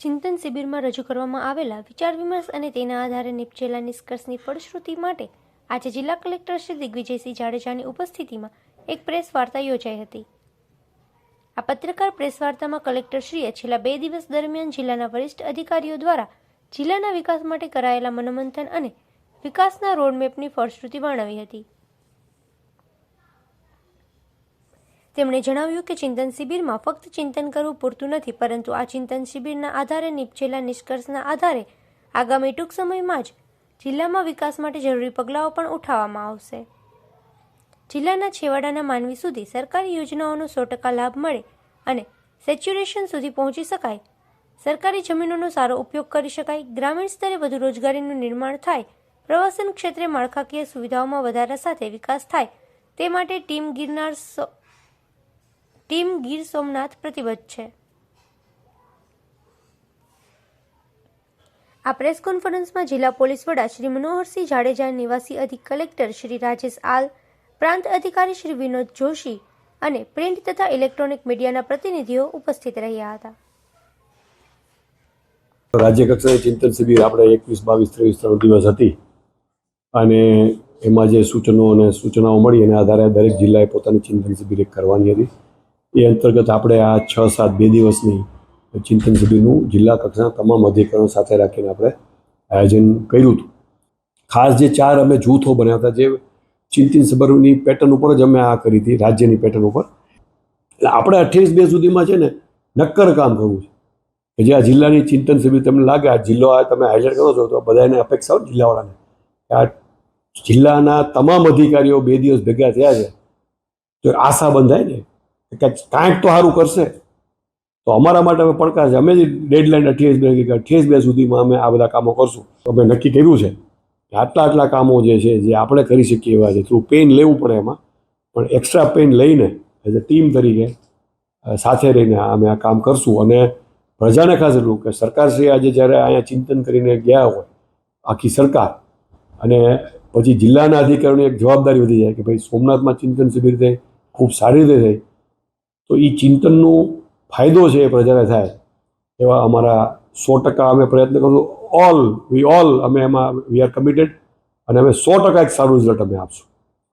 ચિંતન શિબિરમાં રજૂ કરવામાં આવેલા વિચાર વિમર્શ અને તેના આધારે નિપજેલા નિષ્કર્ષની ફળશ્રુતિ માટે આજે જિલ્લા કલેક્ટર શ્રી દિગ્વિજયસિંહ જાડેજાની ઉપસ્થિતિમાં એક પ્રેસ વાર્તા યોજાઈ હતી. આ પત્રકાર પ્રેસ વાર્તામાં કલેક્ટરશ્રીએ છેલ્લા બે દિવસ દરમિયાન જિલ્લાના વરિષ્ઠ અધિકારીઓ દ્વારા જિલ્લાના વિકાસ માટે કરાયેલા મનોમંથન અને વિકાસના રોડમેપની ફળશ્રુતિ વર્ણવી હતી. તેમણે જણાવ્યું કે ચિંતન શિબિરમાં ફક્ત ચિંતન કરવું પૂરતું નથી, પરંતુ આ ચિંતન શિબિરના આધારે નિપજેલા નિષ્કર્ષના આધારે આગામી ટૂંક સમયમાં જ જિલ્લામાં વિકાસ માટે જરૂરી પગલાઓ પણ ઉઠાવવામાં આવશે. જિલ્લાના છેવાડાના માનવી સુધી સરકારી યોજનાઓનો સો ટકા લાભ મળે અને સેચ્યુરેશન સુધી પહોંચી શકાય. સરકારી જમીનોનો સારો ઉપયોગ કરી શકાય. ગ્રામીણ સ્તરે વધુ રોજગારીનું નિર્માણ થાય. પ્રવાસન ક્ષેત્રે માળખાકીય સુવિધાઓમાં વધારા સાથે વિકાસ થાય. તે માટે ટીમ ગિરનાર ટીમ ગીર સોમનાથ પ્રતિબદ્ધ છે. આ પ્રેસ કોન્ફરન્સમાં જિલ્લા પોલીસ વડા શ્રી મનોહરસિંહ જાડેજા, નિવાસી અધિક કલેક્ટર શ્રી રાજેશ આલ, પ્રાંત અધિકારી શ્રી વિનોદ જોશી અને પ્રિન્ટ તથા ઇલેક્ટ્રોનિક મીડિયાના પ્રતિનિધિઓ ઉપસ્થિત રહ્યા હતા. રાજ્ય કક્ષાએ ચિંતન શિબિર આપણે એકવીસ, બાવીસ, ત્રેવીસ, ત્રણ દિવસ હતી. અને એમાં જે સૂચનો અને સૂચનાઓ મળી એના આધારે દરેક જિલ્લાએ પોતાની ચિંતન શિબિર એક કરવાની હતી. એ અંતર્ગત આપણે આ છ, સાત, બે દિવસની ચિંતન શિબિરનું જિલ્લા કક્ષાના તમામ અધિકારીઓ સાથે રાખીને આપણે આયોજન કર્યું હતું. ખાસ જે ચાર અમે જૂથો બનાવ્યા હતા, જે ચિંતન શિબિરની પેટર્ન ઉપર જ અમે આ કરી હતી, રાજ્યની પેટર્ન ઉપર. એટલે આપણે અઠ્યાવીસ બે સુધીમાં છે ને નક્કર કામ કરવું છે. કે જે આ જિલ્લાની ચિંતન શિબિર તમને લાગે, આ જિલ્લો આ તમે હાઇલાઇટ કરો છો, તો બધાને અપેક્ષા હોય જિલ્લાવાળાને. આ જિલ્લાના તમામ અધિકારીઓ બે દિવસ ભેગા થયા છે. તો આશા બંધાય ને કે કાંઈક તો સારું કરશે. તો અમારા માટે હવે પડકાર છે. અમે જે ડેડલાઇન અઠ્યાવીસ બે કે અઠ્યાવીસ બે સુધીમાં અમે આ બધા કામો કરશું. તો અમે નક્કી કર્યું છે આટલા આટલા કામો જે છે, જે આપણે કરી શકીએ એવા છે થોડું પેન લેવું પડે એમાં. પણ એક્સ્ટ્રા પેન લઈને એઝ અ ટીમ તરીકે સાથે રહીને અમે આ કામ કરશું. અને પ્રજાને ખાસ એટલું કે સરકારશ્રી આજે જ્યારે અહીંયા ચિંતન કરીને ગયા હોય, આખી સરકાર, અને પછી જિલ્લાના અધિકારીઓની એક જવાબદારી વધી જાય કે ભાઈ સોમનાથમાં ચિંતન શિબિર થઈ, ખૂબ સારી રીતે થઈ તો એ ચિંતનનો ફાયદો છે એ પ્રજાને થાય. એવા અમારા સો ટકા અમે પ્રયત્ન કરશું. ઓલ વી ઓલ અમે એમાં વી આર કમિટેડ અને અમે સો ટકા એક સારું રિઝલ્ટ અમે આપશું.